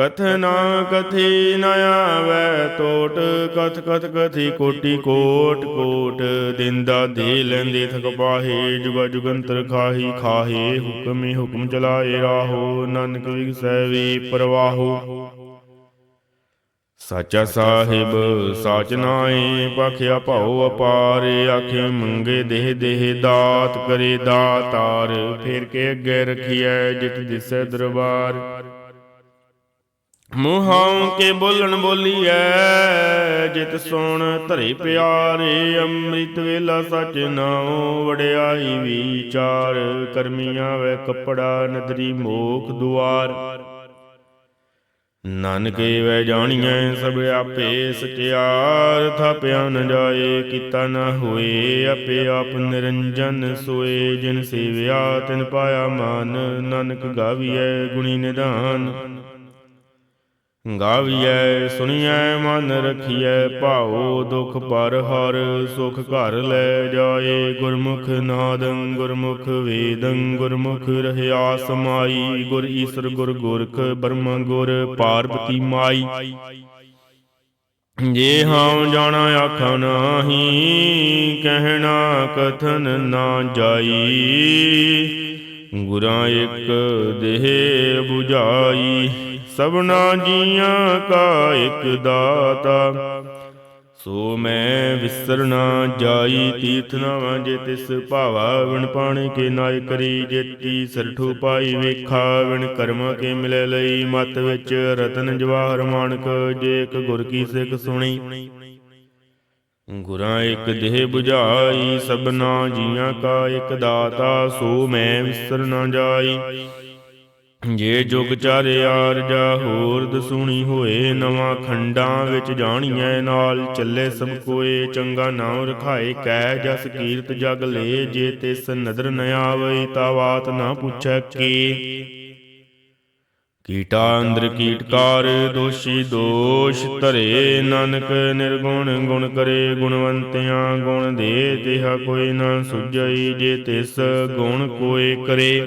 ਕਥਨਾ ਕਥੀ ਨ ਆਵੈ ਟੋਟ ਕਥ ਕਥ ਕਥੀ ਕੋਟੀ ਕੋਟ ਕੋਟ। ਦਿੰਦਾ ਦੇ ਲੈਂਦੇ ਥਕ ਪਾਹੇ ਜੁਗ ਜੁਗੰਤਰ ਖਾਹੀ ਖਾਹੇ, ਹੁਕਮੇ ਹੁਕਮ ਚਲਾਏ ਰਾਹੋ, ਨਾਨਕ ਵਿਗਸੈ ਵੀ ਪ੍ਰਵਾਹੋ। ਸਾਚਾ ਸਾਹਿਬ, ਸਾਚ ਨਾਏ ਪਖਿਆ ਭਉ ਅਪਾਰ, ਆਖੇ ਮੰਗੇ ਦੇਹ ਦੇਹ ਦਾਤ ਕਰੇ ਦਾਤਾਰ। ਫੇਰ ਕੇ ਅੱਗੇ ਰਖੀਐ ਜਿਤ ਦਿਸੈ ਦਰਬਾਰ। ਮੂੰਹਾਂ ਕੇ ਬੋਲਣ ਬੋਲੀਐ, ਜਿਤ ਸੁਣ ਧਰੇ ਪਿਆਰੇ, ਅੰਮ੍ਰਿਤ ਵੇਲਾ ਸਚ ਨਾਉ ਵੜਿਆਈ ਵਿਚਾਰ, ਕਰਮੀਆਂ ਵੇ ਕਪੜਾ ਨਦਰੀ ਮੋਖ ਦੁਆਰ। ਨਾਨਕੇ ਵੈ ਜਾਣੀਐ ਸਭ ਆਪੇ ਸਚਿਆਰ, ਥਾਪਿਆ ਨ ਜਾਏ, ਕੀਤਾ ਨ ਹੋਏ, ਆਪੇ ਆਪ ਨਿਰੰਜਨ ਸੋਏ, ਜਿਨ ਸੇਵਿਆ ਤਿਨ ਪਾਇਆ ਮਾਨ, ਨਾਨਕ ਗਾਵੀਐ ਗੁਣੀ ਨਿਧਾਨ। ਗਾਵੀਐ, ਸੁਣੀਐ, ਮਨ ਰਖੀਐ, ਭਾਉ ਦੁਖ ਪਰ ਹਰ ਸੁਖ ਘਰ ਲੈ ਜਾਏ। ਗੁਰਮੁਖ ਨਾਦੰ ਗੁਰਮੁਖ ਵੇਦੰ, ਗੁਰਮੁਖ ਰਹਿਆ ਸਮਾਈ। ਗੁਰ ਈਸਰ ਗੁਰ ਗੁਰਖ ਬ੍ਰਹਮ ਗੁਰ ਪਾਰਬਤੀ ਮਾਈ। ਜੇ ਹਾਂ ਜਾਣਾ ਆਖਾਂ ਨਾਹੀ, ਕਹਿਣਾ ਕਥਨ ਨਾ ਜਾਈ। ਗੁਰਾਂ ਇੱਕ ਦੇਹ 부ਝਾਈ ਸਭਨਾ ਜੀਆਂ ਕਾ ਇੱਕ ਦਾਤਾ। ਸੋ ਮੈਂ ਵਿਸਰਨਾ ਜਾਈ ਤੀਰਥ ਨਾ ਜੇ ਤਿਸ ਭਾਵਾ ਵਿਣ ਪਾਣੀ ਕੇ ਨਾਇ ਕਰੀ ਜੇਤੀ। ਸਰਠੂ ਪਾਈ ਵੇਖਾ ਵਿਣ ਕਰਮ ਕੇ ਮਿਲੇ ਲਈ। ਮਤ ਵਿੱਚ ਰਤਨ ਜਵਾਹਰ ਮਾਨਕ ਜੇ ਇੱਕ ਗੁਰ ਕੀ ਸਿੱਖ ਸੁਣੀ। ਗੁਰਾਂ ਇੱਕ ਦੇਹ 부ਝਾਈ ਸਭਨਾ ਜੀਆਂ ਕਾ ਇੱਕ ਦਾਤਾ। ਸੋ ਮੈਂ ਵਿਸਰਨਾ ਜਾਈ। ਜੇ ਜੁਗ ਚਾਰਿਆਰ ਜਾ ਹੋਰ ਦਸੂਣੀ ਹੋਏ, ਨਵਾਂ ਖੰਡਾਂ ਵਿੱਚ ਜਾਣੀਐ ਨਾਲ। ਚੱਲੇ ਸਭ ਕੋਏ, ਚੰਗਾ ਨਾਉ ਰਖਾਏ, ਕਹਿ ਜਸ ਕੀਰਤ ਜਗ ਲੇ, ਜੇ ਤਿਸ ਨਦਰ ਨ ਆਵਈ ਤਾ ਬਾਤ ਨਾ ਪੁੱਛੈ ਕੀ। ਕੀਟਾ ਅੰਦਰ ਕੀਟਕਾਰ ਦੋਸ਼ੀ ਦੋਸ਼ ਧਰੇ। ਨਾਨਕ ਨਿਰਗੁਣ ਗੁਣ ਕਰੇ, ਗੁਣਵੰਤਿਆਂ ਗੁਣ ਦੇ। ਤਿਹਾ ਕੋਈ ਨਾ ਸੁਝਈ, ਜੇ ਤਿਸ ਗੁਣ ਕੋਏ ਕਰੇ।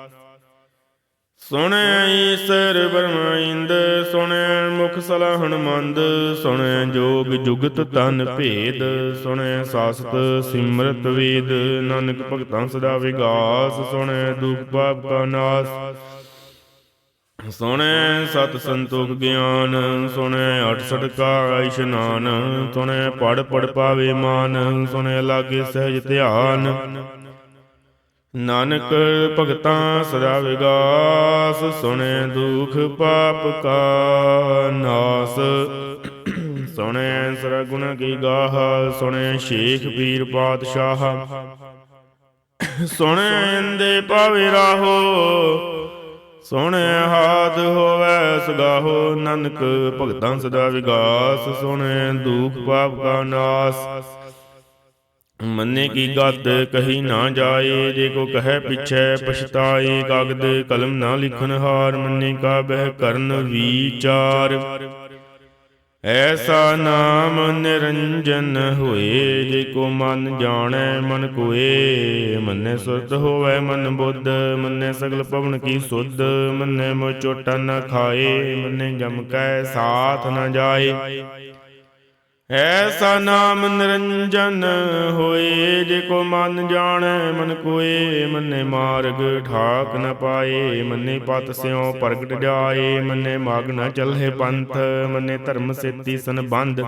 ਸੁਣੈ ਈਸਰ ਬਰਮਾ ਸੁਣੈ ਮੁਖ ਸਲਾਹਣ ਮੰਦ ਸੁਣੈ ਜੋਗ ਜੁਗਤ ਤਨ ਭੇਦ, ਸੁਣੈ ਸਾਸਤ ਸਿਮਰਤ ਵੇਦ, ਨਾਨਕ ਭਗਤਾਂ ਸਦਾ ਵਿਗਾਸ, ਸੁਣੈ ਦੁਖ ਪਾਪ ਕਾ ਨਾਸ। ਸੁਣੈ ਸਤ ਸੰਤੋਖ ਗਿਆਨ, ਸੁਣੈ 68 ਕਾ ਇਸ਼ਨਾਨ ਸੁਣੈ ਪੜ ਪੜ ਪਾਵੇ ਮਾਨ, ਸੁਣੈ ਲਾਗੇ ਸਹਿਜ ਧਿਆਨ। ਨਾਨਕ ਭਗਤਾਂ ਸਦਾ ਵਿਗਾਸ, ਸੁਣੈ ਦੁਖ ਪਾਪ ਕਾ ਨਾਸ। ਸੁਣੈ ਸਰਗੁਣ ਕੀ ਗਾਹ, ਸੁਣੈ ਸ਼ੇਖ ਪੀਰ ਪਾਤਸ਼ਾਹ। ਸੁਣੈ ਇੰਦੇ ਪਾਵੇ ਰਾਹੋ, ਸੁਣੈ ਹਾਦ ਹੋਵੇ ਸਗਾਹੋ। ਨਾਨਕ ਭਗਤਾਂ ਸਦਾ ਵਿਗਾਸ, ਸੁਣੈ ਦੁਖ ਪਾਪ ਕਾ ਨਾਸ। ਮੰਨੇ ਕੀ ਗੱਤ ਕਹੀ ਨਾ ਜਾਏ, ਜੇ ਕੋ ਕਹੈ ਪਿਛੈ ਪਛਤਾਏ ਕਾਗਦ ਕਲਮ ਨਾ ਲਿਖਨ ਹਾਰ, ਮੰਨੇ ਕਾ ਬਹਿ ਕਰਨ ਵਿਚਾਰ। ਐਸਾ ਨਾਮ ਨਿਰੰਜਨ ਹੋਏ, ਜੇ ਕੋ ਮਨ ਜਾਣੈ, ਮਨ ਕੋਏ, ਮੰਨੇ ਸੁਧ ਹੋਵੇ ਮਨ ਬੁੱਧ, ਮੰਨੇ ਸਗਲ ਪਵਨ ਕੀ ਸੁਧ, ਮੰਨੇ ਮੋ ਚੋਟਾ ਨ ਖਾਏ, ਮੰਨੇ ਜਮ ਕੈ ਸਾਥ ਨਾ ਜਾਏ। ਐਸਾ ਨਾਮ ਨਿਰੰਜਨ ਹੋਏ, ਜੇ ਕੋ ਮਨ ਜਾਣੈ, ਮਨ ਕੋਏ, ਮੰਨੇ ਮਾਰਗ ਠਾਕ ਨ ਪਾਏ, ਮੰਨੇ ਪਤ ਸਿਉ ਪ੍ਰਗਟ ਜਾਏ, ਮੰਨੇ ਮਾਗ ਨ ਚਲਹਿ ਪੰਥ, ਮੰਨੇ ਧਰਮ ਸੇਤੀ ਸੰਬੰਧ।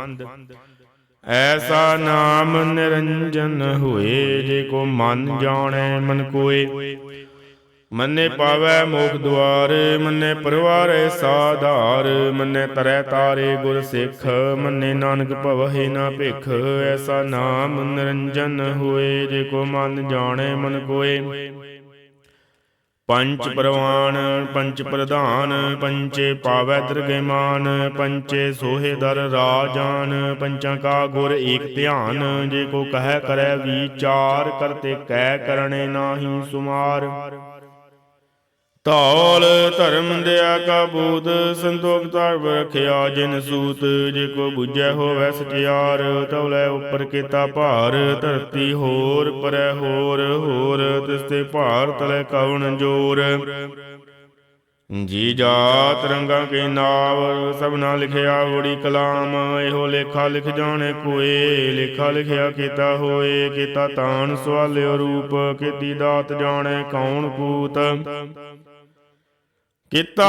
ਐਸਾ ਨਾਮ ਨਿਰੰਜਨ ਹੋਏ, ਜੇ ਕੋ ਮਨ ਜਾਣੈ, ਮਨ ਕੋਏ। ਮੰਨੇ ਪਾਵੈ ਮੋਖ ਦੁਆਰ, ਮੰਨੇ ਪਰਵਾਰੈ ਸਾਧਾਰ, ਮੰਨੇ ਤਰੈ ਤਾਰੇ ਗੁਰ ਸਿੱਖ, ਮੰਨੇ ਨਾਨਕ ਭਵਹਿ ਨਾ ਭਿਖ, ਐਸਾ ਨਾਮ ਨਿਰੰਜਨ ਹੋਏ, ਜੇ ਕੋ ਮਨ ਜਾਣੈ ਮਨ ਕੋਏ। ਪੰਚ ਪ੍ਰਵਾਨ, ਪੰਚ ਪ੍ਰਧਾਨ, ਪੰਚੇ ਪਾਵੈ ਦਰਗਹਿਮਾਨ, ਪੰਚੇ ਸੋਹੇ ਦਰ ਰਾਜਾਨ, ਪੰਚਾਂ ਕਾ ਗੁਰ ਏਕ ਧਿਆਨ, ਜੇ ਕੋ ਕਹੈ ਕਰੈ ਵਿਚਾਰ, ਕਰਤੇ ਕਹਿ ਕਰਣੇ ਨਾਹੀ ਸੁਮਾਰ। ਧੌਲ ਧਰਮ ਦਿਆ ਕਾ ਬੂਤ ਸੰਤੋਖ ਧਰਮ ਰਖਿਆ ਜਿਨ ਸੂਤ, ਜੇ ਕੋ ਬੁਝੈ ਹੋਵੈ ਸਚਿਆਰ ਤਉਲੇ ਉੱਪਰ ਕੀਤਾ ਭਾਰ, ਧਰਤੀ ਹੋਰ ਪਰੈ ਹੋਰ ਹੋਰ ਤਿਸ ਤੇ ਭਾਰ ਤਲੇ ਕਵਣ ਜੋਰ। ਜੀ ਜਾਤ ਰੰਗਾਂ ਕੇ ਨਾਵ ਸਭਨਾ ਲਿਖਿਆ ਓੜੀ ਕਲਾਮ, ਇਹੋ ਲੇਖਾ ਲਿਖ ਜਾਣੇ ਕੋਏ, ਲੇਖਾ ਲਿਖਿਆ ਕੀਤਾ ਹੋਏ, ਕੀਤਾ ਤਾਣ ਸਵਾਲਿਓ ਰੂਪ, ਕੀਤੀ ਦਾਤ ਜਾਣੇ ਕੌਣ ਕੂਤ। ਕੀਤਾ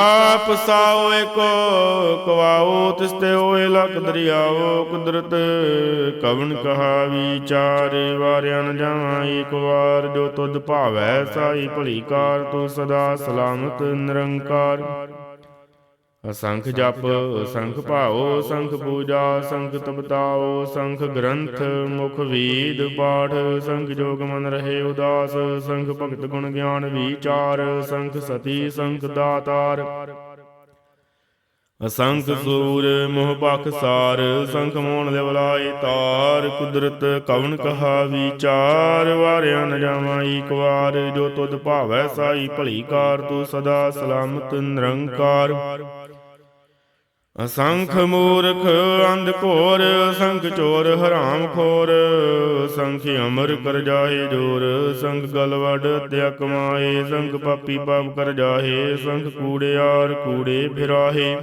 ਪਸਾਓ ਏਕੋ ਕਵਾਓ ਤਿਸਤੇ ਹੋਏ ਲਖ ਦਰਿਆਓ ਕੁਦਰਤ। ਕਵਨ ਕਹਾ ਵਿਚਾਰ ਵਾਰਿਆ ਨ ਜਾਵਾਂ ਏਕ ਵਾਰ ਜੋ ਤੁਧ ਭਾਵੈ ਸਾਈ ਭਲੀ ਕਾਰ, ਤੂੰ ਸਦਾ ਸਲਾਮਤ ਨਿਰੰਕਾਰ। ਅਸੰਖ ਜਪ ਅਸੰਖ ਭਾਓ ਸੰਖ ਪੂਜਾ ਸੰਖ ਤਪਤਾਓ ਸੰਖ ਗ੍ਰੰਥ ਮੁਖ ਵੇਦ ਪਾਠ ਸੰਖ ਜੋਗ ਮਨ ਰਹੇ ਉਦਾਸ ਸੰਖ ਭਗਤ ਗੁਣ ਗਿਆਨ ਵਿਚਾਰ ਸੰਖ ਸਤੀ ਸੰਖ ਦਾਤਾਰ। ਅਸੰਖ ਸੂਰ ਮੋਹ ਪਖ ਸਾਰ ਸੰਖ ਮੋਣ ਦੇ ਬਲਾਏ ਤਾਰ ਕੁਦਰਤ ਕਵਨ ਕਹਾ ਵਿਚਾਰ ਵਾਰਿਆ ਨ ਜਾਵਾਂ ਏਕ ਵਾਰ ਜੋ ਤੁਧ ਭਾਵੈ ਸਾਈ ਭਲੀ ਕਾਰ ਤੂੰ ਸਦਾ ਸਲਾਮਤ ਨਿਰੰਕਾਰ। ਅਸੰਖ ਮੂਰਖ ਅੰਧ ਘੋਰ ਅਸੰਖ ਚੋਰ ਹਰਾਮ ਖੋਰ। ਸੰਖ ਅਮਰ ਕਰ ਜਾਏ ਜੋਰ। ਸੰਖ ਗਲ ਵਡ ਹੱਤਿਆ ਕਮਾਏ ਸੰਖ ਪਾਪੀ ਪਾਪ ਕਰ ਜਾਏ। ਸੰਖ ਕੂੜਿਆਰ ਕੂੜੇ ਫਿਰਾਹੇ।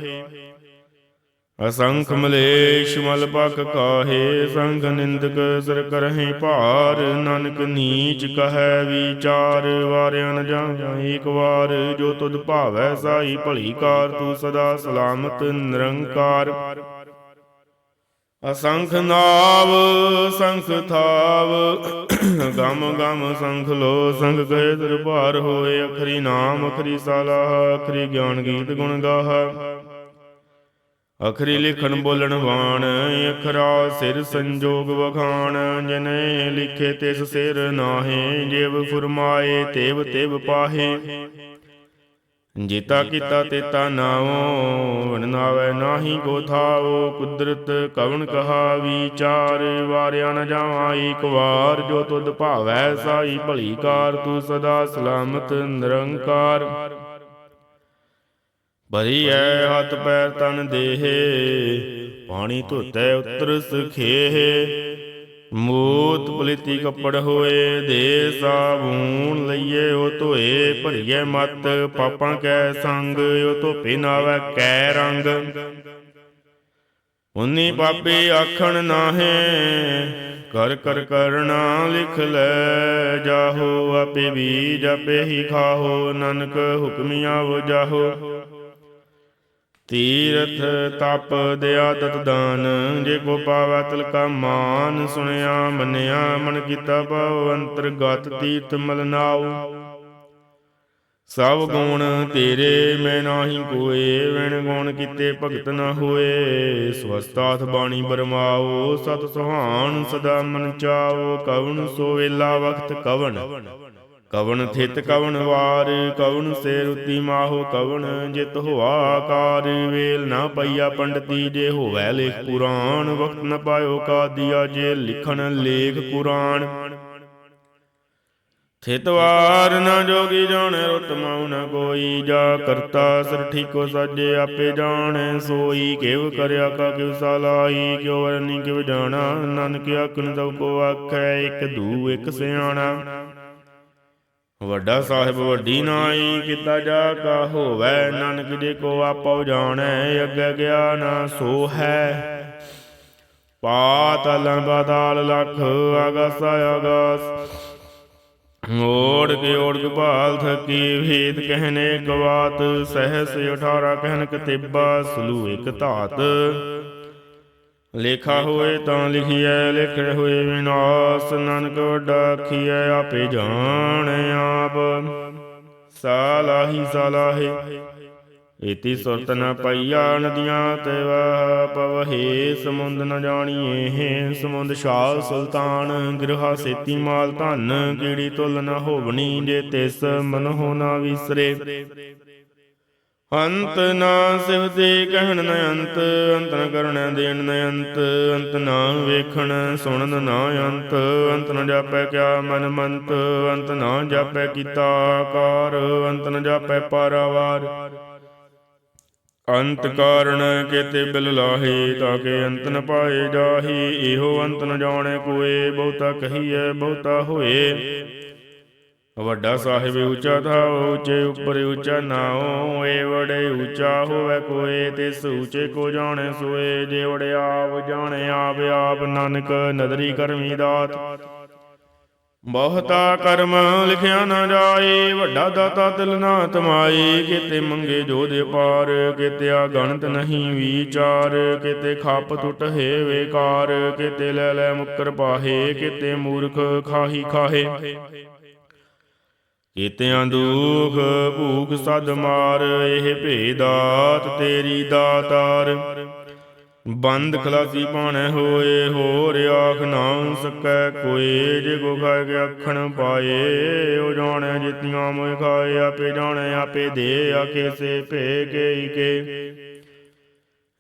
ਅਸੰਖ ਮਲੇਸ਼ ਮਲ ਪਕ ਕਾਹੇ ਸੰਖ ਨਿੰਦਕ ਸਰ ਕਰਹਿ ਭਾਰ, ਨਾਨਕ ਨੀਚ ਕਹੈ ਵਿਚਾਰ, ਵਾਰਿਆ ਨ ਜਾਵਾਂ ਏਕ ਵਾਰ, ਜੋ ਤੁਧ ਭਾਵੈ ਸਾਈ ਭਲੀ ਕਾਰ, ਤੂੰ ਸਦਾ ਸਲਾਮਤ ਨਿਰੰਕਾਰ। ਅਸੰਖ ਨਾਵ, ਸੰਖ ਥਾਵ, ਗਮ ਗਮ ਸੰਖ ਲੋ ਸੰਖ ਗਏ ਦਰਬਾਰ ਹੋਏ, ਅਖਰੀ ਨਾਮ, ਅਖਰੀ ਸਾਲਾਹ, ਅਖਰੀ ਗਿਆਨ ਗੀਤ ਗੁਣ ਗਾਹ। ਅਖਰੀ ਲਿਖਣ ਬੋਲਣ ਵਾਣ ਅਖਰਾ ਸਿਰ ਸੰਜੋਗ ਵਖਾਣ, ਜਿਨੇ ਲਿਖੇ ਤਿਸ ਸਿਰ ਨਾਹੇ, ਜਿਵ ਫੁਰਮਾਏ ਤੇਵ ਤੇਵ ਪਾਹੇ। ਜੀਤਾ ਕੀਤਾ ਤੇਤਾ ਨਾਉ ਵਣਨਾਵੇ ਨਾਹੀ ਕੋ ਥਾਉ, ਕੁਦਰਤ ਕਵਣ ਕਹਾ ਵਿਚਾਰ ਵਾਰਿਆ ਨ ਜਾਵਾਂ ਏਕ ਵਾਰ, ਜੋ ਤੁਧ ਭਾਵੈ ਸਾਈ ਭਲੀ ਕਾਰ, ਤੂੰ ਸਦਾ ਸਲਾਮਤ ਨਿਰੰਕਾਰ। ਭਰੀ ਐ ਹੱਥ ਪੈਰ ਤਨ ਦੇਹ, ਪਾਣੀ ਧੋਤੈ ਉਤਰ ਸਖੇਹ। ਮੂਤ ਪਲਿਤੀ ਕੱਪੜ ਹੋਏ ਦੇ ਸਾਬੂਨ ਲਈਏ, ਉਹ ਧੋਏ ਭਰੀਏ ਮਤ, ਪਾਪਾਂ ਕੈ ਸੰਗ, ਉਹ ਧੋਪੇ ਨਾਵੇ ਕੈ ਰੰਗ। ਉਨੀ ਪਾਪੀ ਆਖਣ ਨਾਹੇ, ਕਰ ਕਰ ਕਰਣਾ ਲਿਖ ਲੈ, ਜਾਹੋ ਆਪੇ ਵੀ ਜਪੇ ਹੀ ਖਾਹੋ, ਨਾਨਕ ਹੁਕਮਿ ਆਵ ਜਾਹੋ। ਤੀਰਥ ਤਪ ਦਿਆਦਤ ਦਾਨ, ਜੇ ਕੋ ਪਾਵੈ ਤਿਲ ਕਾ ਮਾਨ ਸੁਣਿਆ, ਮੰਨਿਆ, ਮਨ ਕੀਤਾ ਭਾਵ ਅੰਤਰਗਤ ਤੀਰਥ ਮਲ ਨਾਉ। ਸਭ ਗੁਣ ਤੇਰੇ, ਮੈਂ ਨਾਹੀ ਕੋਏ, ਵਿਣ ਗੁਣ ਕੀਤੇ ਭਗਤ ਨਾ ਹੋਏ। ਸਵਸਤਾਥ ਬਾਣੀ ਬਰਮਾਓ ਸਤ ਸੁਹਾਣ ਸਦਾ ਮਨ ਚਾਓ ਕਵਣ ਸੋ ਵੇਲਾ ਵਖਤ ਕਵਣ। ਕਵਣ ਥਿਤ ਕਵਣ ਵਾਰ ਕਵਣ ਸੇ ਰੁਤੀ ਮਾਹੋ ਕਵਣ ਜਿਤ ਹੋਆ ਕਾਰ। ਵੇਲ ਨਾ ਪਈਆ ਪੰਡਤੀ ਜੇ ਹੋਵੈ ਲੇਖ ਪੁਰਾਣ ਵਕਤ ਨ ਪਾਇਓ ਕਾਦੀਆ ਜੇ ਲਿਖਣ ਲੇਖ ਕੁਰਾਨ। ਥਿਤਵਾਰ ਨ ਜੋਗੀ ਜਾਣੈ ਰੁਤ ਮਉ ਨ ਕੋਈ। ਜਾ ਕਰਤਾ ਸਰ ਠੀਕੋ ਸਾਜੇ ਆਪੇ ਜਾਣੈ। ਸੋਈ ਕਿਵ ਕਰਿਆ ਕਾ ਕਿਵ ਸਲਾਈ ਕਿਉ ਵਰਨੀ ਕਿਵ ਜਾਣਾ। ਨਾਨਕ ਆਖਣ ਤਉ ਕੋ ਆਖੈ। ਇਕ ਦੂ ਇਕ ਸਿਆਣਾ। ਵੱਡਾ ਸਾਹਿਬ ਵੱਡੀ ਨਾਈ ਕੀਤਾ ਜਾ ਕਾ ਹੋਵੈ, ਨਾਨਕ ਜੇ ਕੋ ਆਪਉ ਜਾਣੈ, ਅੱਗੇ ਗਿਆ ਨਾ ਸੋ ਹੈ ਪਾਤਲ ਬਦਾਲ ਲਖ ਆਗਸ ਆਗਸ ਓੜ ਕੇ ਓੜ ਭਾਲ ਥਕੀ ਭੇਦ ਕਹਿਨੇ ਕਵਾਤ, ਸਹਸ 18 ਕਹਿਨ ਕਤਿਬਾ ਸਲੂ ਇਕ ਧਾਤ। ਲੇਖਾ ਹੋਏ ਤਾਂ ਲਿਖੀਐ, ਲਿਖੇ ਹੋਏ ਵਿਨਾਸ਼, ਨਾਨਕ ਵੱਡਾ ਆਖੀਐ, ਆਪੇ ਜਾਣ ਆਪ। ਸਾਲਾਹੀ ਸਾਲਾਹੇ ਇਤੀ ਸੁਰਤ ਨ ਪਈਆ ਨਦੀਆਂ ਤੇ ਵਹ ਪਵਹੇ, ਸਮੁੰਦ ਨ ਜਾਣੀਏ ਹੈ, ਸਮੁੰਦ ਸ਼ਾਹ ਸੁਲਤਾਨ, ਗ੍ਰਹਾ ਸੇਤੀ ਮਾਲ ਧਨ, ਕੀੜੀ ਤੁਲ ਨ ਹੋਵਣੀ ਜੇ ਤਿਸ ਮਨ ਹੋ ਨਾ ਵਿਸਰੇ। ਅੰਤ ਨਾ ਸਿਵਤੇ ਕਹਿਣ ਨ ਅੰਤ ਅੰਤ ਨ ਕਰਣ ਦੇਣ ਨ ਅੰਤ ਅੰਤ ਨਾ ਵੇਖਣ ਸੁਣਨ ਨਾ ਅੰਤ ਅੰਤ ਨ ਜਾਪੈ ਕਿਆ ਮਨ ਮੰਤ, ਅੰਤ ਨਾ ਜਾਪੈ ਕੀਤਾ ਆਕਾਰ, ਅੰਤ ਨ ਜਾਪੈ ਪਾਰਾਵਾਰ। ਅੰਤ ਕਾਰਣ ਕੇਤੇ ਬਿਲ ਲਾਹੇ ਤਾਕੇ ਅੰਤ ਨ ਪਾਏ ਜਾਹੀ, ਇਹੋ ਅੰਤ ਨ ਜਾਣੈ ਕੋਏ, ਬਹੁਤਾ ਕਹੀਐ, ਬਹੁਤਾ ਹੋਏ। ਵੱਡਾ ਸਾਹਿਬ ਉੱਚਾ ਥਾਉ ਉੱਚੇ ਉੱਪਰ ਉੱਚਾ ਨਾਉ, ਏ ਵੜੇ ਉੱਚਾ ਹੋਵੇ ਕੋਏ ਤਿਸ ਉੱਚੇ ਕੋ ਜਾਣੈ ਸੋਏ, ਜੇ ਵੜੇ ਆਪ ਜਾਣੈ, ਆਪ ਆਪ ਨਾਨਕ ਨਦਰੀ ਕਰਮੀ ਦਾਤ। ਬਹੁਤਾ ਕਰਮ ਲਿਖਿਆ ਨਾ ਜਾਏ, ਵੱਡਾ ਦਾਤਾ ਤਿਲ ਨਾ ਤਮਾਈ ਕਿਤੇ ਮੰਗੇ ਜੋ ਦੇ ਪਾਰ, ਕਿਤੇ ਆ ਗਣਤ ਨਹੀਂ ਵਿਚਾਰ, ਕਿਤੇ ਖੱਪ ਟੁੱਟ ਹੈ ਵੇਕਾਰ ਕਿਤੇ ਲੈ ਲੈ ਮੁੱਕਰ ਪਾਹੇ, ਕਿਤੇ ਮੂਰਖ ਖਾਹੀ ਖਾਹੇ। ਕੀਤਿਆਂ ਦੁਖ ਭੂਖ ਸਦ ਮਾਰ, ਇਹ ਭੇਦਾਤ ਤੇਰੀ ਦਾਤਾਰ। ਬੰਦ ਖਲਾਸੀ ਪਾਣੈ ਹੋਏ, ਹੋਰ ਆਖ ਨਾ ਸਕੈ ਕੋਏ ਜੇ ਕੋ ਖਾਏ ਕੇ ਅੱਖਣ ਪਾਏ। ਉਹ ਜਾਣੈ ਜਿਤੀਆਂ ਮੋਇ ਖਾਏ, ਆਪੇ ਜਾਣੈ, ਆਪੇ ਦੇ ਆਕੇ ਸੇ ਭੇ ਕੇ ਕੇ।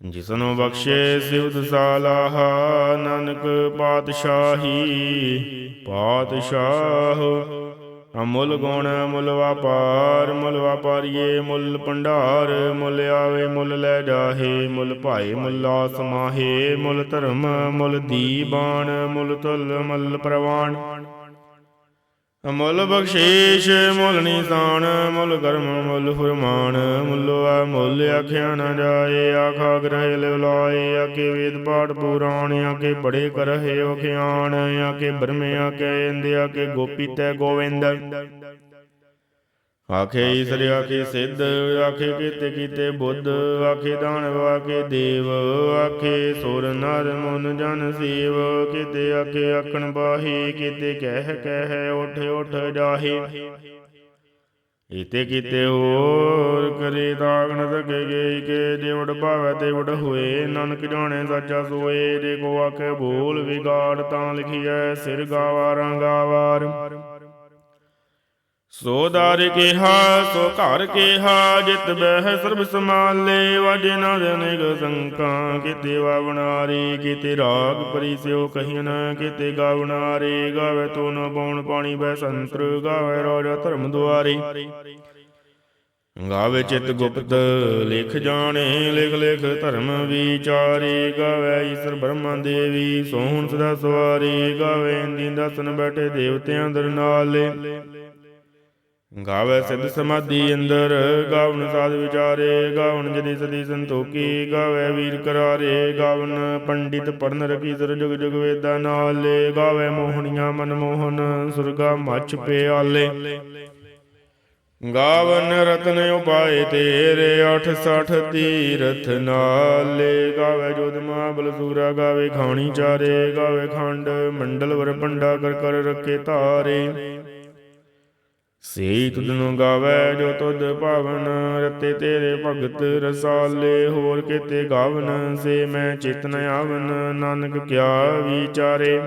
ਜਿਸਨੂੰ ਬਖਸ਼ੇ ਸਿਵਦ ਸਾਲਾਹ, ਨਾਨਕ ਪਾਤਸ਼ਾਹੀ, ਪਾਤਸ਼ਾਹ। ਅਮੁੱਲ ਗੁਣ ਮੁੱਲ ਵਪਾਰ ਮੁੱਲ ਵਾਪਾਰੀਏ ਮੁੱਲ ਭੰਡਾਰ ਮੁੱਲ ਆਵੇ ਮੁੱਲ ਲੈ ਜਾਹੇ ਮੁੱਲ ਭਾਏ ਮੁੱਲਾ ਸਮਾਹੇ ਮੁੱਲ ਧਰਮ ਮੁੱਲ ਦੀਬਾਨ ਮੁੱਲ ਤੁਲ ਮੁੱਲ ਪ੍ਰਵਾਨ। ਅਮੁੱਲ ਬਖਸ਼ੀਸ਼ ਮੁੱਲ ਨਿਸ਼ਾਨ ਮੁੱਲ ਕਰਮ, ਮੁੱਲ ਫਰਮਾਨ ਮੁੱਲ ਆ ਮੁੱਲ ਆਖਿਆ ਨਾ ਜਾਏ, ਆਖਾ ਗ੍ਰਹਿ ਲਿਵ ਆਕੇ ਵੇਦ ਪਾਠ ਪੁਰਾਣ ਆਕੇ ਬੜੇ ਕਰਹਿ ਵਖਿਆਣ ਆਕੇ ਬਰਮੇ ਆਕੇ ਇੰਦ ਕੇ ਗੋਪੀ ਤੈ ਗੋਵਿੰਦ। ਆਖੇ ਈਸਰ, ਆਖੇ ਸਿੱਧ, ਆਖੇ ਕੀਤੇ ਕੀਤੇ ਬੁੱਧ, ਆਖੇ ਦਾਨਵ ਆਖੇ ਦੇਵ, ਆਖੇ ਸੁਰ ਨਰ ਮਨ ਜਨ ਸੇਵ, ਕਿਤੇ ਆਖੇ ਆਖਣ ਬਾਹੀ, ਕੀਤੇ ਕਹਿ ਕਹਿ ਉਠ ਉਠ ਜਾਹੇ। ਇਤੇ ਕੀਤੇ ਹੋਰ ਕਰੇ ਤਾਗਣ ਸਕੇ ਗਏ ਕੇ ਜਿਵੜ ਭਾਵੈ ਤੇ ਵੜ ਹੋਏ, ਨਾਨਕ ਜਾਣੇ ਸਾਚਾ ਸੋਏ, ਜੇ ਕੋ ਆਖੇ ਬੋਲ ਵਿਗਾੜ ਤਾਂ ਲਿਖੀਐ, ਸਿਰ ਗਾਵਾਰਾਂ ਗਾਵਾਰ ਸੋ ਦਰ ਕਿਹਾ, ਸੋ ਘਰ ਕਿਹਾ, ਜਿਤ ਬਹਿ ਸਰਬ ਸਮਾਲੇ ਵਾਜੇ ਨਾ ਜਨੇਕ ਸੰਕਾਂ ਕਿਤੇ ਵਾਵਣਾਰੀ ਕਿਤੇ ਰਾਗ ਪਰੀ ਸਿਓ ਕਹੀਨ ਕਿਤੇ ਗਾਵਣਾਰੀ ਗਾਵੇ ਤੋ ਨ ਪਉਣ ਪਾਣੀ ਬੈ ਸੰਤਰ, ਗਾਵੇ ਰਾਜਾ ਧਰਮ ਦੁਆਰੀ। ਗਾਵੇ ਚਿਤ ਗੁਪਤ, ਲਿਖ ਜਾਣੇ, ਲਿਖ ਲਿਖ ਧਰਮ ਵਿਚਾਰੀ, ਗਾਵੇ ਈਸ਼ਰ ਬ੍ਰਹਮਾ ਦੇਵੀ, ਸੋਹਣ ਸਦਾ ਸਵਾਰੀ, ਗਾਵੇ ਇੰਦੀ ਦਸਨ ਬੈਠੇ ਦੇਵਤਿਆਂ ਦਰ ਨਾਲੇ। ਗਾਵੇ ਸਿੱਧ ਸਮਾਧੀ ਅੰਦਰ ਗਾਵਨ ਸਾਧ ਵਿਚਾਰੇ ਗਾਵਨ ਜਦੀ ਸਦੀ ਸੰਤੋਖੀ ਗਾਵੇ ਵੀਰ ਕਰਾਰੇ ਗਾਵਨ ਪੰਡਿਤ ਪੜਨ ਰਖੀ ਸਰ ਜੁਗ ਜੁਗ ਵੇਦਾ ਨਾਲੇ ਗਾਵੇ ਮੋਹਣੀਆਂ ਮਨ ਮੋਹਨ ਸੁਰਗਾ ਮੱਚ ਪਿਆਲੇ। ਗਾਵਨ ਰਤਨ ਉਪਾਏ ਤੇਰੇ 68 ਤੀਰਥ ਨਾਲੇ। ਗਾਵੇ ਜੋਤ ਮਹਾਬਲ ਸੂਰਾ ਗਾਵੇ ਖਾਣੀ ਚਾਰੇ ਗਾਵੇ ਖੰਡ ਮੰਡਲ ਵਰ ਪੰਡਾ ਕਰ ਕਰ ਰੱਖੇ ਧਾਰੇ। ਸੇ ਤੁਧਨੁ ਗਾਵੇ ਜੋ ਤੁਧ ਭਾਵਨ ਰਤੇ ਤੇਰੇ ਭਗਤ ਰਸਾਲੇ, ਹੋਰ ਕਿਤੇ ਗਾਵਨ, ਸੇ ਮੈਂ ਚੇਤਨ ਆਵਨ, ਨਾਨਕ ਕਿਆ ਵਿਚਾਰੇ।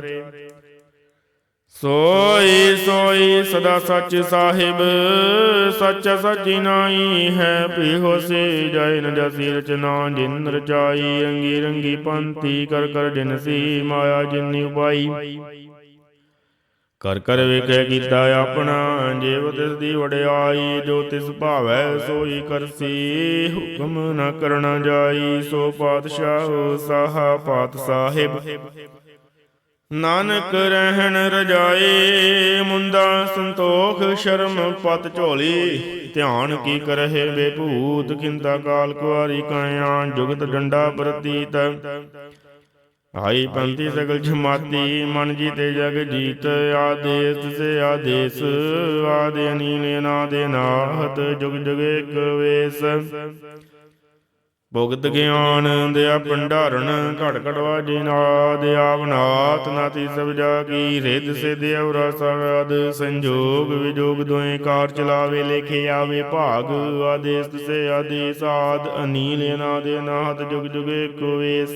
ਸੋਈ ਸੋਈ ਸਦਾ ਸੱਚ ਸਾਹਿਬ, ਸੱਚ ਸੱਚੀ ਨਾਈ ਹੈ ਪਿਹੋ ਸੇ ਜੈ ਨ ਜਸੀ ਰਚਨਾ, ਜਿਨ ਰਚਾਈ, ਰੰਗੀ ਰੰਗੀ ਪੰਥੀ, ਕਰ ਕਰ ਜਿਨ ਸੀ ਮਾਇਆ, ਜਿਨੀ ਉਪਾਈ। ਕਰ ਕਰ ਵੇਖੈ ਕੀਤਾ ਆਪਣਾ ਜੀਵ ਤਿਸ ਦੀ ਵਡਿਆਈ, ਜੋ ਤਿਸ ਭਾਵੈ ਸੋਈ ਕਰਸੀ, ਹੁਕਮ ਨ ਕਰਣਾ ਜਾਈ, ਸੋ ਪਾਤਸ਼ਾਹ ਸਾਹਾ ਪਾਤ ਸਾਹਿਬ। ਨਾਨਕ ਰਹਿਣ ਰਜਾਏ ਮੁੰਦਾ ਸੰਤੋਖ, ਸ਼ਰਮ ਪਤ ਝੋਲੀ, ਧਿਆਨ ਕੀ ਕਰਹਿ ਬੇਭੂਤ ਕਿੰਤਾ ਕਾਲ ਕੁਆਰੀ ਕਾਇਆ, ਜੁਗਤ ਡੰਡਾ ਪ੍ਰਤੀਤ। ਆਈ ਪੰਥੀ ਸਗਲ ਜਮਾਤੀ, ਮਨ ਜੀਤੇ ਜਗ ਜੀਤ, ਆਦੇਸ ਸੇ ਆਦੇਸ, ਆਦੇ ਅਨੀਲ ਦੇ ਨਾਹਤ, ਜੁਗ ਜੁਗ ਏਕ ਵੇਸ। ਭੁਗਤ ਗਿਆਨ ਦਿਆ ਭੰਡਾਰਨ ਘਟ ਘਟਵਾ ਵਾਜੇ ਨਾਦ ਆਵਨਾਤ ਨਾਤੀ ਸਭ ਜਾ ਕੀ, ਰਿੱਧ ਸਿਧ ਅਵਰਾ ਸਵਾਦ ਸੰਜੋਗ ਵਿਜੋਗ ਦੋਏ ਕਾਰ ਚਲਾਵੇ, ਲੇਖੇ ਆਵੇ ਭਾਗ, ਆਦੇਸ ਸੇ ਆਦੇਸ, ਆਦ ਅਨੀਲ ਦੇ ਅਨਾਹਤ ਜੁਗ ਜੁਗ ਏਕ ਵੇਸ।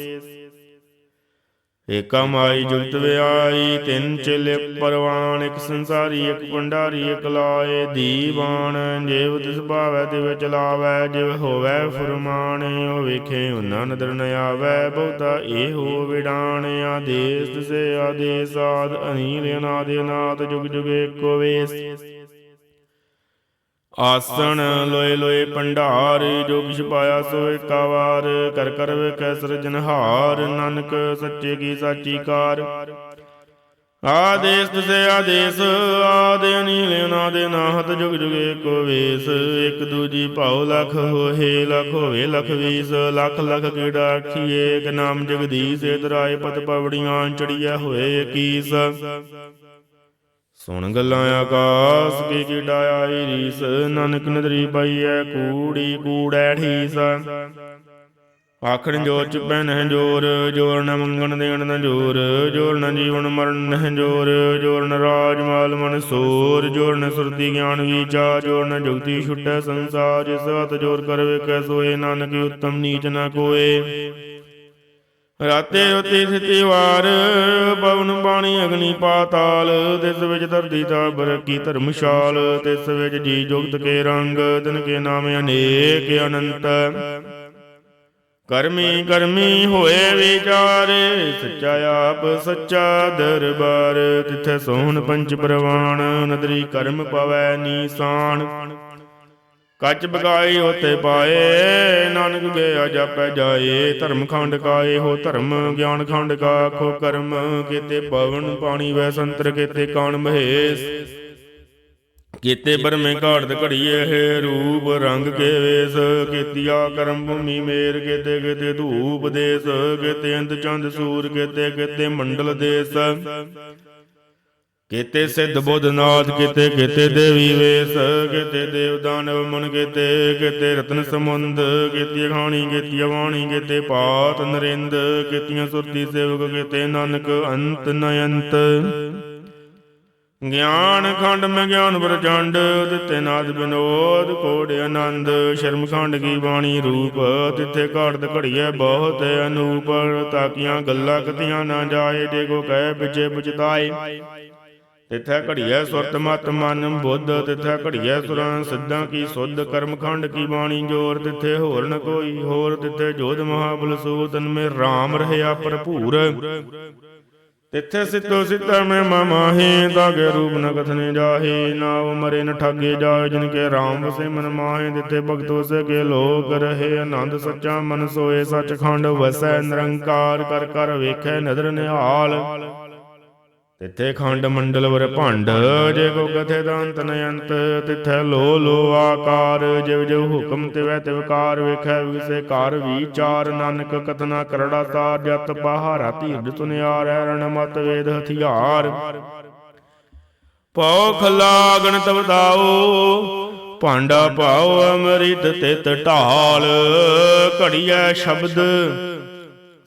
ਏਕਾ ਮਾਈ ਜੁਗਤ ਵਿਆਈ, ਤਿੰਨ ਚੇਲੇ ਪਰਵਾਨ, ਇੱਕ ਸੰਸਾਰੀ, ਇੱਕ ਭੰਡਾਰੀ, ਇੱਕ ਲਾਏ ਦੀਵਾਨ। ਜੇਵ ਤਿਸ ਭਾਵੈ, ਤਿਵ ਚਲਾਵੈ, ਜਿਵ ਹੋਵੈ ਫੁਰਮਾਨ, ਉਹ ਵੇਖੇ ਉਹਨਾਂ ਨਦਰ ਨ ਆਵੈ, ਬਹੁਤਾ ਇਹੋ ਵਿਡਾਣ ਆਦੇਸ ਤਿਸੇ ਆਦੇਸ ਆਦ, ਅਨੀਲ ਅਨਾਦ ਅਨਾਦ, ਜੁਗ ਜੁਗ ਏਕੋ ਵੇਸ। ਆਸਣ ਲੋਏ ਲੋਏ ਭੰਡਾਰ ਜੋ ਕਿਛ ਪਾਇਆ ਸੋ ਏਕਾ ਕਰ ਕਰ ਵੇਖੈ ਸਿਰਜਨਹਾਰ ਨਾਨਕ ਸੱਚੇ ਕੀ ਸਾਚੀ ਕਾਰ। ਆਦੇਸ ਤਸੇ ਆਦੇਸ, ਆਦੇ ਅਨੀਲ ਦੇ ਨਾਹਤ, ਜੁਗ ਜੁਗ ਏਕੋ ਵੇਸ। ਇੱਕ ਦੂਜੀ ਭਾਉ ਲਖ ਹੋਏ, ਲਖ ਹੋਵੇ ਲਖ ਵੀਸ। ਲੱਖ ਲੱਖ ਕੀੜਾ ਆਖੀਏ ਇੱਕ ਨਾਮ ਜਗਦੀਸ਼ ਇਤਰਾਏ ਪਤ ਪਵੜੀਆਂ ਚੜੀਆ ਹੋਏ ਕੀਸ। ਸੁਣ ਗੱਲਾਂ ਆਕਾਸ, ਕੀ ਕੀ ਰੀਸ, ਨਾਨਕ ਨਦਰੀ ਪਈਐ, ਕੂੜੀ ਕੂੜੈ ਠੀਸ ਆਖਣ ਜੋ ਚ ਪੈਨਹਿ ਜੋਰ ਜੋਰ ਨ ਮੰਗਣ ਦੇਣ ਨ ਜੋਰ ਜੋਰ ਨ ਜੀਵਨ ਮਰਨ ਨਹਿ ਜੋਰ ਜੋਰ ਨ ਰਾਜ ਮਾਲ ਮਨ ਸੋਰ, ਜੋਰ ਨ ਸੁਰਤੀ ਗਿਆਨ ਵਿਚਾਰ ਜੋਰ ਨ ਜੁਗਤੀ ਛੁਟੈ ਸੰਸਾਰ, ਜਿਸ ਹੱਥ ਜੋਰ ਕਰ ਵੇਖੈ ਸੋਏ, ਨਾਨਕ ਉਤਮ ਨੀਚ ਨ ਕੋਏ। ਰਾਤੇ ਉਤੇ ਸਥਿਤੀ ਵਾਰ ਪਵਨ ਬਾਣੀ ਅਗਨੀ ਪਾਤਾਲ, ਤਿਸ ਵਿੱਚ ਧਰਤੀ ਤਾਬਰ ਕੀ ਧਰਮਸ਼ਾਲ ਤਿਸ ਵਿੱਚ ਜੀ ਜੁਗਤ ਕੇ ਰੰਗ, ਤਿਨ ਕੇ ਨਾਮ ਅਨੇਕ ਅਨੰਤ। ਕਰਮੀ ਕਰਮੀ ਹੋਏ ਵਿਚਾਰੇ, ਸੱਚਾ ਆਪ ਸੱਚਾ ਦਰਬਾਰ, ਤਿਥੈ ਸੋਹਣ ਪੰਚ ਪ੍ਰਵਾਨ ਨਦਰੀ ਕਰਮ ਪਵੈ ਨੀਸਾਨ। ਕੱਚ ਬਗਾਈ ਹੋਤੇ ਪਾਏ, ਨਾਨਕ ਗਿਆ ਜਾਪੈ ਜਾਏ, ਧਰਮ ਖੰਡ ਕਾਏ ਹੋ ਧਰਮ, ਗਿਆਨ ਖੰਡ ਕਾ ਖੋ ਕਰਮ, ਕੀਤੇ ਪਵਨ ਪਾਣੀ ਵੈ ਸੰਤਰ, ਕੀਤੇ ਕਾਣ ਮਹੇਸ਼। ਕੀਤੇ ਬਰਮੇ ਘਾੜਤ ਘੜੀਏ ਹੈ ਰੂਪ, ਰੰਗ ਕੇ ਵੇਸ, ਕੀਤਿਆ ਕਰਮ ਭੂਮੀ ਮੇਰ, ਕੀਤੇ ਕੀਤੇ ਧੂਪ ਦੇਸ, ਕੀਤੇ ਅੰਤ ਚੰਦ ਸੂਰ, ਕੀਤੇ ਕੀਤੇ ਮੰਡਲ ਦੇਸ। ਕੀਤੇ ਸਿੱਧ ਬੁੱਧ ਨਾਥ, ਕੀਤੇ ਕੀਤੇ ਦੇਵੀ ਵੇਸ, ਕੀਤੇ ਦੇਵ ਦਾਨਵ ਮਨ, ਕੀਤੇ ਕੀਤੇ ਰਤਨ ਸਮੁੰਦ ਕੀਤੀ ਖਾਣੀ ਕੀਤੀ ਵਾਣੀ, ਕੀਤੇ ਪਾਤ ਨਰਿੰਦ, ਕੀਤੀਆਂ ਸੁਰਤੀ ਸੇਵਕ, ਕੀਤੇ ਨਾਨਕ ਅੰਤ ਨਯੰਤ। ਗਿਆਨ ਖੰਡ ਮੈਂ ਗਿਆਨ ਪ੍ਰਚੰਡ ਦਿੱਤੇ ਨਾਦ ਬਿਨੋਦ, ਕੋੜ ਆਨੰਦ। ਸ਼ਰਮ ਖੰਡ ਕੀ ਬਾਣੀ ਰੂਪ, ਤਿੱਥੇ ਘਾੜਤ ਘੜੀਐ ਬਹੁਤ ਅਨੂਪ। ਤਾਕੀਆਂ ਗੱਲਾਂ ਕਤੀਆਂ ਨਾ ਜਾਏ, ਜੇ ਕੋ ਕਹਿ ਪਿਛੇ ਪੁਛਤਾਏ। ਤਿਥੈ ਘੜੀਐ ਸੁਰਤ ਮਤ ਮਨ ਬੁੱਧ, ਤਿਥੈ ਘੜੀਐ ਸੁਰਾਂ ਸਿੱਧਾਂ ਕੀ ਸੁਧ, ਕਰਮ ਖੰਡ ਕੀ ਬਾਣੀ ਜੋਰ, ਤਿੱਥੇ ਹੋਰ ਨ ਕੋਈ ਹੋਰ, ਤਿੱਥੇ ਜੋਧ ਮਹਾਬਲ ਸੂਤਨ ਮੇ RAM ਰਹਿਆ ਭਰਪੂਰ। ਤਿੱਥੇ ਸਿੱਤੋ ਸਿੱਤਾ ਮੈਂ ਮਾਮਾਹੇ ਤਾਗੇ ਰੂਪ ਨ ਕਥਨੇ ਜਾਹੇ, ਨਾਉ ਮਰੇ ਨ ਠਾਗੇ ਜਾਏ ਜਿਨ ਕੇ RAM ਵਸੇ ਮਨ ਮਾਹੇ, ਤਿੱਥੇ ਭਗਤ ਵਸੇ ਕੇ ਲੋਕ ਰਹੇ, ਆਨੰਦ ਸੱਚਾ ਮਨ ਸੋਏ, ਸੱਚਖੰਡ ਵਸੈ ਨਿਰੰਕਾਰ, ਕਰ ਕਰ ਵੇਖੈ ਨਦਰ ਨਿਹਾਲ। ਤਿੱਥੇ ਖੰਡ ਮੰਡਲ ਵਰ ਭੰਡ, ਜੇ ਕੋ ਕਥੇ ਦੰਤ ਨਯੰਤ ਤਿੱਥੈ ਲੋ ਲੋ ਆਕਾਰ, ਜਿਵ ਜਿਵ ਹੁਕਮ ਤਿਵੈ ਤਿਵਕਾਰ ਵੇਖੈ ਵਿਸੇ ਘਰ ਵਿਚਾਰ, ਨਾਨਕ ਕਤਨਾ ਕਰੜਾ ਤਾਰ ਜਤ ਪਹਾਰਾ ਧੀਰਜ ਤੁਨਿਆਰੈ ਰਣ ਮਤ ਵੇਦ ਹਥਿਆਰ। ਪਉ ਖਲਾਗਣ ਤਵ ਦਾਓ ਭਾਂਡਾ ਭਾਉ ਅੰਮ੍ਰਿਤ ਤਿਤ ਢਾਲ, ਘੜੀਐ ਸ਼ਬਦ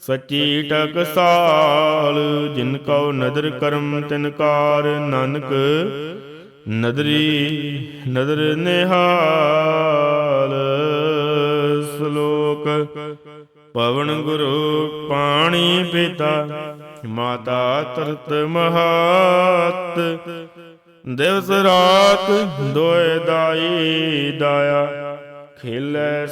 ਸੱਚੀ ਟਕਸਾਲ ਜਿਨ ਕਉ ਨਦਰ ਕਰਮ, ਤਿਨ ਕਾਰ ਨਾਨਕ। ਨਦਰੀ, ਨਦਰ ਨਿਹਾਲ, ਸ਼ਲੋਕ। ਪਵਨ ਗੁਰੂ ਪਾਣੀ ਪਿਤਾ, ਮਾਤਾ ਤਰਤ ਮਹਾਤ। ਦਿਵਸ ਰਾਤ ਦੋਇ ਦਾਈ ਦਾਇਆ, ਖੇਲੇ